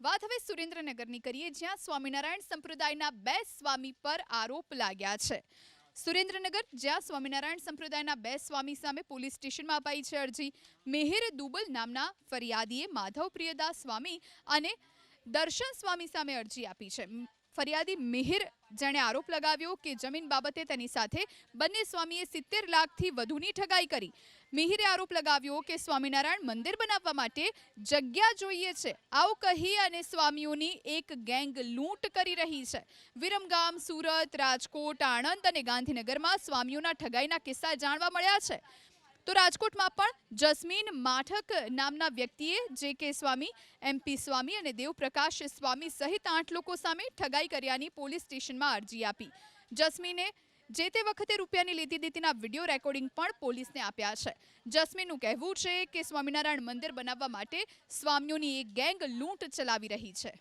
વાત હવે સુરેન્દ્રનગરની કરીએ, જ્યાં સ્વામિનારાયણ સંપ્રદાયના બે સ્વામી પર આરોપ લાગ્યા છે. સુરેન્દ્રનગર, જ્યાં સ્વામિનારાયણ સંપ્રદાયના બે સ્વામી સામે પોલીસ સ્ટેશનમાં અપાઈ છે અરજી, મેહેર દુબલ નામના ફરિયાદીએ માધવ પ્રિયદાસ સ્વામી અને દર્શન સ્વામી સામે અરજી આપી છે. ફરિયાદી મિહિર જેણે આરોપ લગાવ્યો કે જમીન બાબતે તેની સાથે બંને સ્વામીએ સિત્તેર લાખથી વધુની ઠગાઈ કરી. મિહિરે આરોપ લગાવ્યો કે સ્વામિનારાયણ મંદિર બનાવવા માટે જગ્યા જોઈએ છે. આવું કહી અને સ્વામીઓની એક ગેંગ લૂંટ કરી રહી છે. વિરમગામ, સુરત, રાજકોટ, આણંદ અને ગાંધીનગરમાં સ્વામીઓના ઠગાઈના કિસ્સા જાણવા મળ્યા છે. તો રાજકોટમાં પણ જસ્મીન માઠક નામના વ્યક્તિએ જે કે સ્વામી એમપી સ્વામી અને દેવપ્રકાશ સ્વામી સહિત આઠ લોકો સામે ઠગાઈ કર્યાની પોલીસ સ્ટેશનમાં અરજી આપી. જસ્મીને જે તે વખતે રૂપિયાની લીધી દીધીના વીડિયો રેકોર્ડિંગ પણ પોલીસને આપ્યા છે. જસ્મીનનું કહેવું છે કે સ્વામિનારાયણ મંદિર બનાવવા માટે સ્વામીઓની એક ગેંગ લૂંટ ચલાવી રહી છે.